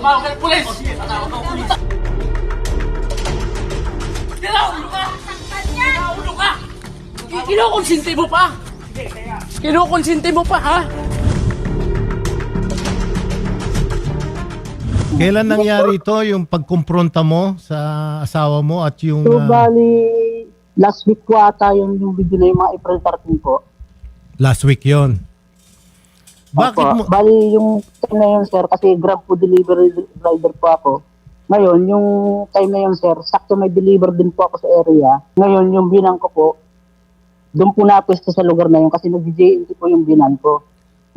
Tumawag ka ng pulis! Tatawag ka ng pulis! Kinaulo ka! Kinaulo ka! Kinukonsinti mo pa! Kinukonsinti mo pa, ha? Kailan nangyari ito, yung pagkumpronta mo sa asawa mo at yung... So, ah, bali, last week po ata yung, yung video na yung mga April 13 po. last week yon. Bakit Opo. mo... Bali, yung time na yun, sir, kasi grab po delivery rider po ako. Ngayon, yung time na yun, sir, sakto may deliver din po ako sa area. Ngayon, yung binang ko po, doon po napwesto sa lugar na yun kasi nag-JNT po yung binan ko.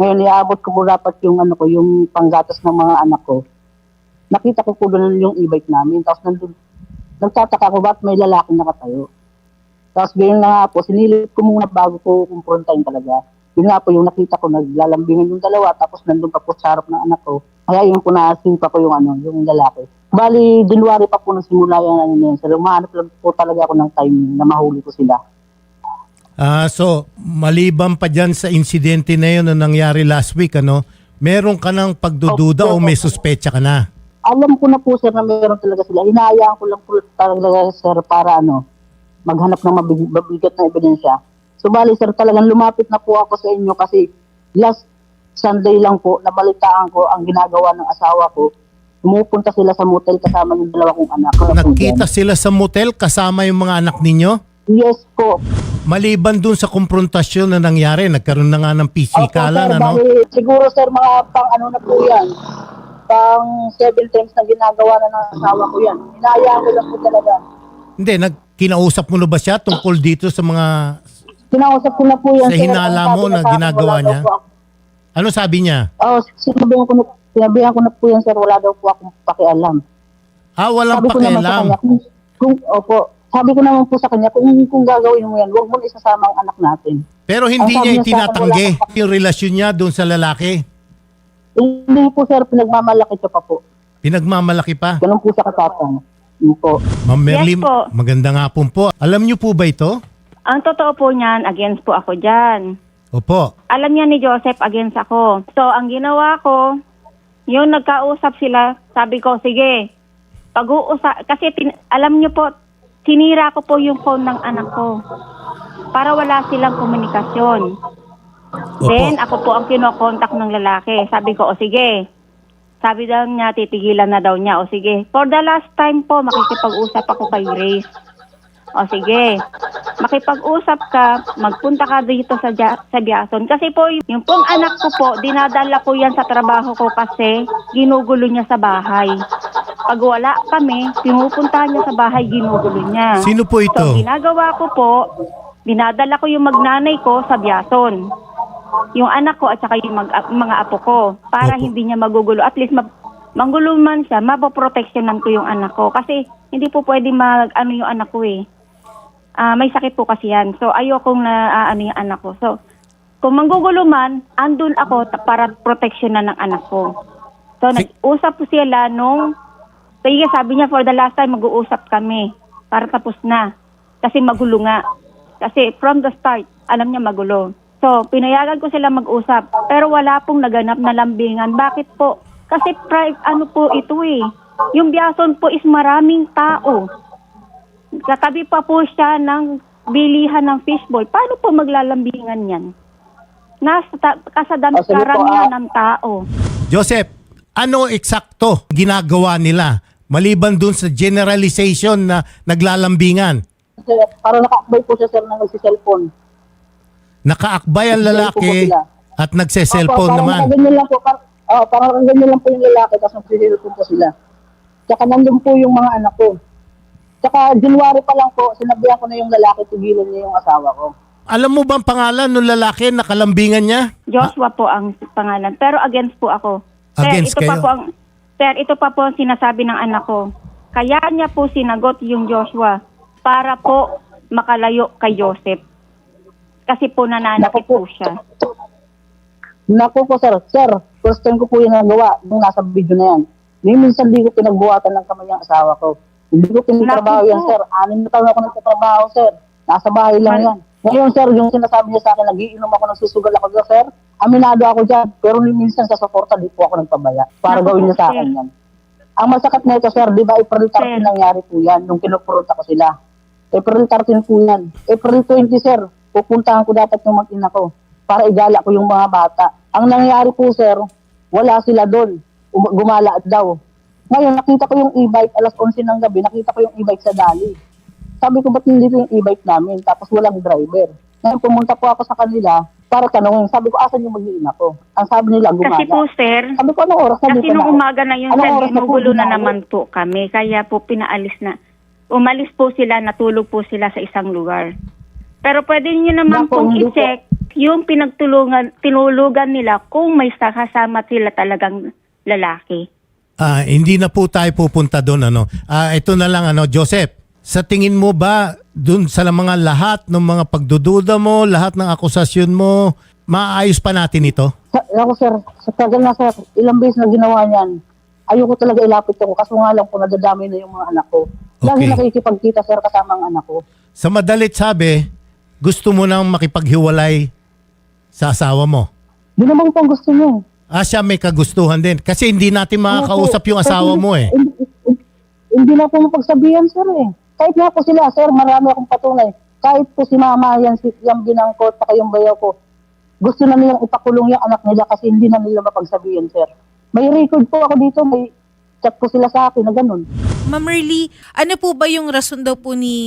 Ngayon, iabot ko po dapat yung ano ko, yung panggatas ng mga anak ko. Nakita ko po doon yung e-bike namin. Tapos nandun, nagtataka ko ba't may lalaki nakatayo. Tapos ganyan na nga po, sinilip ko muna bago ko kumprontahin talaga. Yun nga po yung nakita ko, naglalambingan yung dalawa, tapos nandun pa po sa harap ng anak ko. Kaya yun po naasinta ko yung ano, yung lalaki. Bali, January pa po nang simula yung ano na yun. So, umahanap lang po talaga ako ng time na mahuli ko sila. Ah, so, maliban pa dyan sa insidente na yun na nangyari last week, ano, meron ka ng pagdududa o Opo. may suspecha ka na? Alam ko na po sir na meron talaga sila. Hinahayaan ko lang po talaga sir para ano, maghanap ng mabig- mabigat na ebidensya. So bali sir, talagang lumapit na po ako sa inyo kasi last Sunday lang po, nabalitaan ko ang ginagawa ng asawa ko. Pumupunta sila sa motel kasama ng dalawa kong anak. Nagkita sila sa motel kasama yung mga anak ninyo? Yes po. Maliban dun sa konfrontasyon na nangyari, nagkaroon na nga ng pisikalan, sir, ano? siguro sir, mga pang ano na po yan. Pang seven times na ginagawa na ng asawa ko yan. Hinahayaan ko lang po talaga. Hindi, nag, kinausap mo na ba siya tungkol dito sa mga... Kinausap ko na po yan. Sa hinala mo na ginagawa niya? Ano sabi niya? Oo, sinabihan ko na, sinabihan ko na po yan, sir. Wala daw po akong pakialam. Ah, walang sabi ko pakialam. kanya, kung, kung, opo, sabi ko naman po sa kanya, kung, kung gagawin mo yan, huwag mo isasama ang anak natin. Pero hindi niya itinatanggi yung relasyon niya doon sa lalaki. Hindi po, sir, pinagmamalaki siya pa po. Pinagmamalaki pa. Ganun po sa katapang. Yun po. Ma'am Merly, Yes po. maganda nga po po. Alam niyo po ba ito? Ang totoo po niyan, against po ako dyan. Opo. Alam niya ni Joseph, against ako. So, ang ginawa ko, yung nagkausap sila, sabi ko, sige, pag-uusap, kasi tin- alam niyo po, sinira ko po yung phone ng anak ko para wala silang komunikasyon. Opo. Then, ako po ang kinokontak ng lalaki. Sabi ko, o sige. Sabi daw niya, titigilan na daw niya. O sige. For the last time po, makikipag-usap ako kay Grace. O sige. Makipag-usap ka, magpunta ka dito sa, sa Biason. Kasi po, yung pong anak ko po, dinadala ko yan sa trabaho ko kasi ginugulo niya sa bahay. Pag wala kami, pinupuntahan niya sa bahay, ginugulo niya. Sino po ito? So, ginagawa ko po, dinadala ko yung magnanay ko sa Biason. Yung anak ko at saka yung mag, mga apo ko. Para Opo. hindi niya magugulo. At least, mag, manggulo man siya, mapoproteksyonan ko yung anak ko. Kasi hindi po pwede mag, ano yung anak ko eh. Ah, may sakit po kasi yan. So, ayokong na ano yung anak ko. So, kung manggugulo man, andun ako ta- para proteksyonan ng anak ko. So, Si- nag-usap po sila nung, sige, sabi niya, for the last time, mag-uusap kami. Para tapos na. Kasi magulo nga. Kasi from the start, alam niya magulo. So, pinayagan ko sila mag-usap. Pero wala pong naganap na lambingan. Bakit po? Kasi pri- ano po ito eh. Yung biyason po is maraming tao. Katabi pa po siya ng bilihan ng fishball. Paano po maglalambingan yan? Nasa ta- kasadam Ah, sige po, karamihan ah. ng tao. Joseph, ano eksakto ginagawa nila maliban dun sa generalization na naglalambingan? Kasi para nakaakbay po siya, sir, na nagsiselfone. Nakaakbay ang lalaki at nagse-cellphone naman. Parang ganyan lang po. Par oh, parang ganyan lang po yung lalaki, tapos nagsiselfone po sila. Tsaka nandun po yung mga anak ko. Tsaka January pa lang po, sinabihan ko na yung lalaki, tigilan niya yung asawa ko. Alam mo bang pangalan ng lalaki na kalambingan niya? Joshua po ang pangalan. Pero against po ako. Against sir, ito pa kayo? po ang Sir, ito pa po ang sinasabi ng anak ko. Kaya niya po sinagot yung Joshua para po makalayo kay Joseph. Kasi po nananakit po. po siya. Naku po, sir. Sir, first time ko po yung nagawa nung nasa video na yan. Ni minsan di ko pinagbuhatan ng kamay ang asawa ko. Hindi ko pinatrabaho yan, sir. Anim na taon ako nagtatrabaho, sir. Nasa bahay lang yan. Ngayon, sir, yung sinasabi niya sa akin, nagiinom ako, nagsusugal ako dyan, sir. Aminado ako dyan. Pero minsan sa suporta, di po ako nagpabaya. Para Naku gawin niya sa akin yan. Ang masakit na ito, sir, di ba April 13 Sir. nangyari po yan, nung kinupurunta ko sila. April 13 po yan. April 20, sir, pupuntahan ko dapat yung mag-ina ko para igala ko yung mga bata. Ang nangyari po, sir, wala sila doon. Um- gumala daw. Ngayon, nakita ko yung e-bike, alas 11 ng gabi, nakita ko yung e-bike sa Dali. Sabi ko, ba't hindi yung e-bike namin? Tapos walang driver. Ngayon, pumunta po ako sa kanila para tanungin. Sabi ko, asan yung mag-iina ko? Ang sabi nila, gumala. Kasi po, sir, Sabi ko, anong oras na Kasi dito na nung umaga na yun, sir, oras ginugulo na naman po kami. Kaya po pinaalis na. Umalis po sila, natulog po sila sa isang lugar. Pero pwede niyo naman Naku, pong i-check yung pinagtulungan, tinulugan nila kung may kasama sila talagang lalaki. Ah, hindi na po tayo pupunta doon ano. Ah, ito na lang ano, Joseph. Sa tingin mo ba doon sa mga lahat ng mga pagdududa mo, lahat ng akusasyon mo, maayos pa natin ito? Sa, ako sir, sa tagal na sir, ilang beses na ginawa niyan, ayoko talaga ilapit ako kasi nga lang po nadadami na yung mga anak ko. Lagi Okay. nakikipagkita sir kasama ang anak ko. Sa madalit sabi, gusto mo nang makipaghiwalay sa asawa mo. Yun naman po ang gusto niya. eh. Ah, siya may kagustuhan din. Kasi hindi natin makakausap yung asawa mo eh. Hindi, na po mapagsabihan sir eh. Kahit nga po sila sir, marami akong patunay. Kahit po si mama yan, si yung ginangkot, saka yung bayaw ko, gusto na nilang ipakulong yung anak nila kasi hindi na nila mapagsabihan sir. May record po ako dito, may chat po sila sa akin na ganun. Ma'am Merly, ano po ba yung rason daw po ni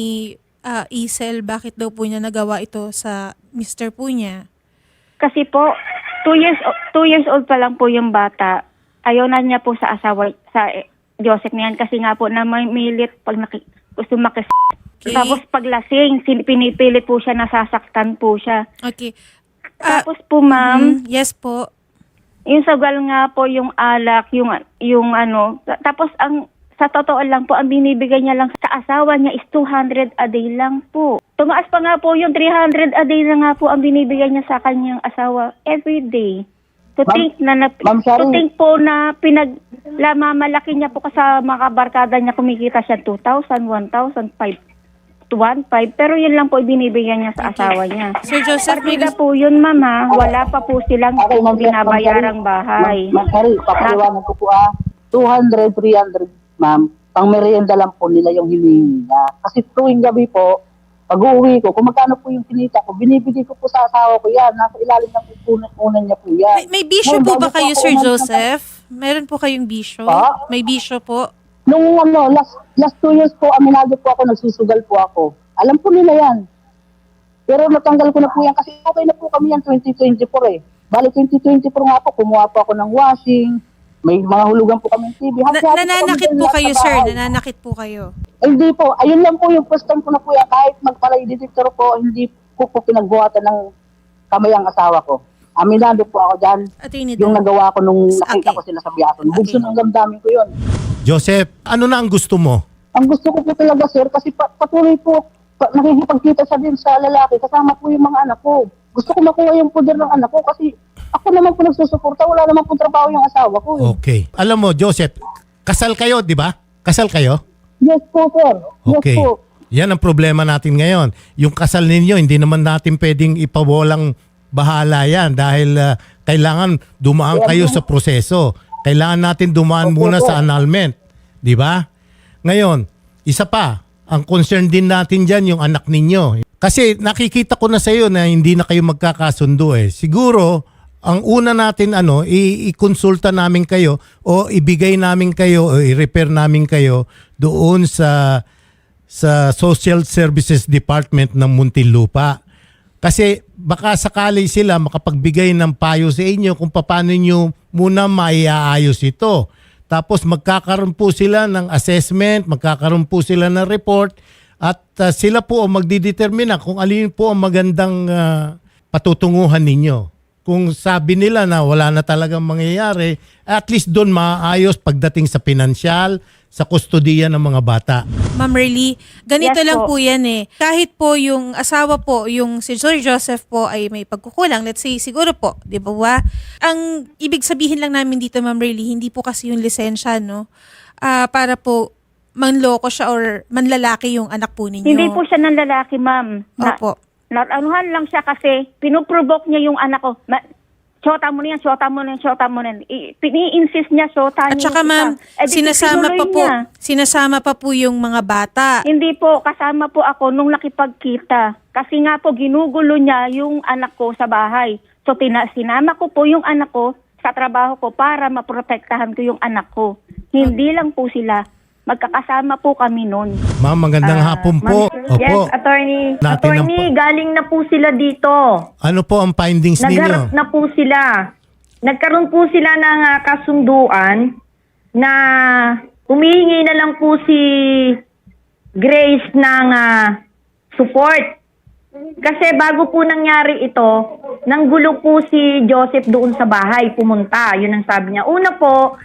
ah, Isel? Bakit daw po niya nagawa ito sa mister po niya? Kasi po, two years, two years old pa lang po yung bata. Ayaw na niya po sa asawa, sa eh, Joseph na yan. Kasi nga po na may milit pag naki, gusto makis... Okay. Tapos pag lasing, sin- pinipilit po siya, nasasaktan po siya. Okay. Ah, Tapos po ma'am, mm, yes po. yung sagal nga po yung alak, yung yung ano, ta- tapos ang sa totoo lang po, ang binibigay niya lang sa asawa niya is 200 a day lang po. Tumaas pa nga po yung 300 a day na nga po ang binibigay niya sa kanyang asawa every day. To Ma'am- think na, na Ma'am to think po na pinag malaki niya po sa mga barkada niya kumikita siya 2,000, 1,000, 5 1,500 pero yun lang po ibinibigay niya sa asawa niya. Sir Joseph, may gusto... po yun, mama. Wala pa po silang Okay, ma'am, binabayarang bahay. Ma'am Shari, papaliwanag ko po ah. 200, 300, ma'am. Pang merienda lang po nila yung hinihingi niya. Kasi tuwing gabi po, pag uuwi ko, kung magkano po yung kinita ko, binibigay ko po sa asawa ko yan. Nasa ilalim ng unan niya po yan. May, may bisyo Ngayon, po ba kayo, Sir Joseph? Meron po kayong bisyo? Pa? May bisyo po? Nung ano, last, last two years po, aminado po ako, nagsusugal po ako. Alam po nila yan. Pero natanggal ko na po yan kasi okay na po kami yan 2024 eh. Bali 2024 nga po, kumuha po ako ng washing, may mga hulugan po kami ng TV. Na, Hati-hati po kami nananakit dyan po lahat kayo, sa sir. bahay. Nananakit po kayo. Hindi po, ayun lang po yung first time ko na yan. Kahit magpalay detector po, hindi ko po pinagbuhatan ng kamay ang asawa ko. Aminado po ako dyan. Attorney Yung nagawa ko nung nakita Okay. ko sila sa biyaton. Bugso Okay. ng damdamin ko yun. Joseph, ano na ang gusto mo? Ang gusto ko po talaga, sir, kasi pa, patuloy po, pa, nakikipagkita siya din sa lalaki, kasama po yung mga anak ko. Gusto ko makuha yung poder ng anak ko kasi ako naman po nagsusuporta, wala naman po trabaho yung asawa ko. eh. Okay. Alam mo, Joseph, kasal kayo, di ba? Kasal kayo? Yes po, sir. Yes Okay. po. Yan ang problema natin ngayon. Yung kasal ninyo, hindi naman natin pwedeng ipawalang bahala yan dahil ah, kailangan dumaan kayo sa proseso. Kailangan natin dumaan muna sa annulment. Di ba? Ngayon, isa pa, ang concern din natin dyan yung anak ninyo. Kasi nakikita ko na sa iyo na hindi na kayo magkakasundo eh. Siguro, ang una natin ano, i-konsulta namin kayo o ibigay namin kayo o i-repair namin kayo doon sa sa Social Services Department ng Muntinlupa. Kasi baka sakali sila makapagbigay ng payo sa inyo kung paano nyo muna maiaayos ito. Tapos magkakaroon po sila ng assessment, magkakaroon po sila ng report at uh, sila po ang magdidetermina kung alin po ang magandang uh, patutunguhan ninyo. Kung sabi nila na wala na talagang mangyayari, at least doon maayos pagdating sa pinansyal, sa kustodiya ng mga bata. Ma'am Merly, ganito Yes lang po. po yan eh. Kahit po yung asawa po, yung si Sir Joseph po ay may pagkukulang, let's say siguro po, di ba ba? Ang ibig sabihin lang namin dito, Ma'am Merly, hindi po kasi yung lisensya, no? Ah, para po manloko siya or manlalaki yung anak po ninyo. Hindi po siya ng lalaki, ma'am. Na, Opo. Natanuhan lang siya kasi pinuprovoke niya yung anak ko. Ma- Shota mo na yan, shota mo na yan, shota mo na yan. I- Pini-insist niya, shota At niya saka yung ma'am. Eh, sinasama pa po, niya. sinasama pa po yung mga bata. Hindi po, kasama po ako nung nakipagkita. Kasi nga po, ginugulo niya yung anak ko sa bahay. So, tina- sinama ko po yung anak ko sa trabaho ko para maprotektahan ko yung anak ko. Hindi lang po sila. Magkakasama po kami nun. Ma'am, magandang Ah, hapon po. ma'am, Opo. Yes, attorney. Natin attorney, ang- galing na po sila dito. Ano po ang findings ninyo? na po sila. Nagkaroon po sila ng ah, kasunduan na humihingi na lang po si Grace ng ah, support. Kasi bago po nangyari ito, nanggulo po si Joseph doon sa bahay, pumunta. Yun ang sabi niya. Una po,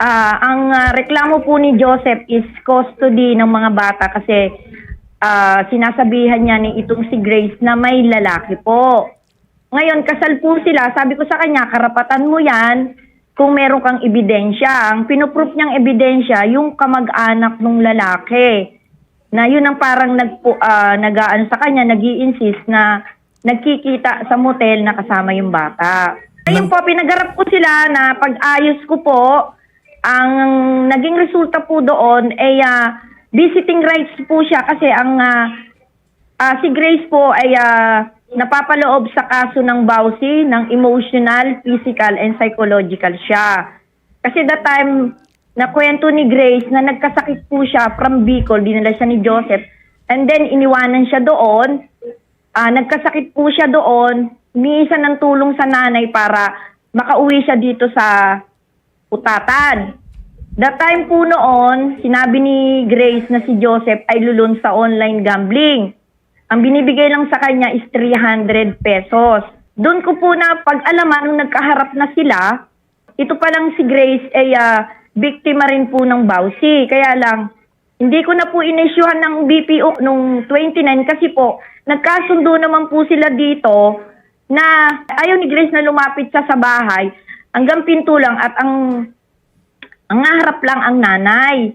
ah, ang ah, reklamo po ni Joseph is custody ng mga bata kasi ah, sinasabihan niya ni itong si Grace na may lalaki po. Ngayon, kasal po sila. Sabi ko sa kanya, karapatan mo yan kung meron kang ebidensya. Ang pinuproof niyang ebidensya, yung kamag-anak ng lalaki. Na yun ang parang nag, uh, nagaan sa kanya, nag insist na nagkikita sa motel na kasama yung bata. Ayun po, pinagarap ko sila na pag-ayos ko po, ang naging resulta po doon ay ah, visiting rights po siya kasi ang ah, Ah, si Grace po ay ah, napapaloob sa kaso ng Bausi ng emotional, physical, and psychological siya. Kasi that time, nakwento ni Grace na nagkasakit po siya from Bicol, dinala siya ni Joseph. And then, iniwanan siya doon. Ah, nagkasakit po siya doon. Humingi siya ng tulong sa nanay para makauwi siya dito sa Utatan. That time po noon, sinabi ni Grace na si Joseph ay lulun sa online gambling. Ang binibigay lang sa kanya is 300 pesos. Doon ko po na pag-alaman nung nagkaharap na sila, ito pa lang si Grace ay ah, biktima rin po ng bawsi. Kaya lang, hindi ko na po inisyuhan ng BPO nung 29 kasi po, nagkasundo naman po sila dito na ayaw ni Grace na lumapit siya sa bahay hanggang pinto lang at ang ang harap lang ang nanay.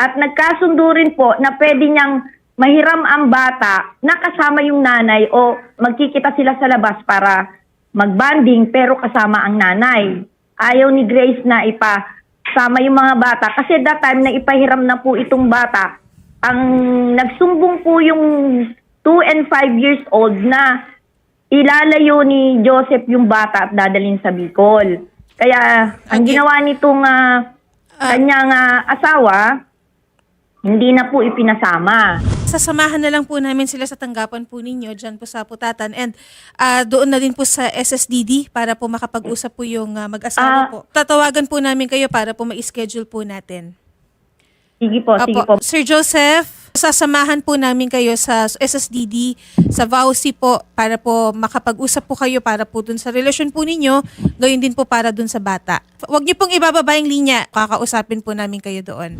At nagkasundo rin po na pwede niyang mahiram ang bata na kasama yung nanay o magkikita sila sa labas para magbanding pero kasama ang nanay. Ayaw ni Grace na ipasama yung mga bata kasi that time na ipahiram na po itong bata. Ang nagsumbong po yung 2 and 5 years old na ilalayo ni Joseph yung bata at dadalhin sa Bicol. Kaya ang ginawa nitong ah, kanyang ah, asawa, hindi na po ipinasama. Sasamahan na lang po namin sila sa tanggapan po ninyo dyan po sa Putatan and ah, doon na din po sa SSDD para po makapag-usap po yung ah, mag-asawa Ah. po. Tatawagan po namin kayo para po ma-schedule po natin. Sige po, sige po. Sir Joseph, sasamahan po namin kayo sa SSDD, sa VAUSI po, para po makapag-usap po kayo para po dun sa relasyon po ninyo, gayon din po para dun sa bata. Huwag niyo pong ibababa yung linya, kakausapin po namin kayo doon.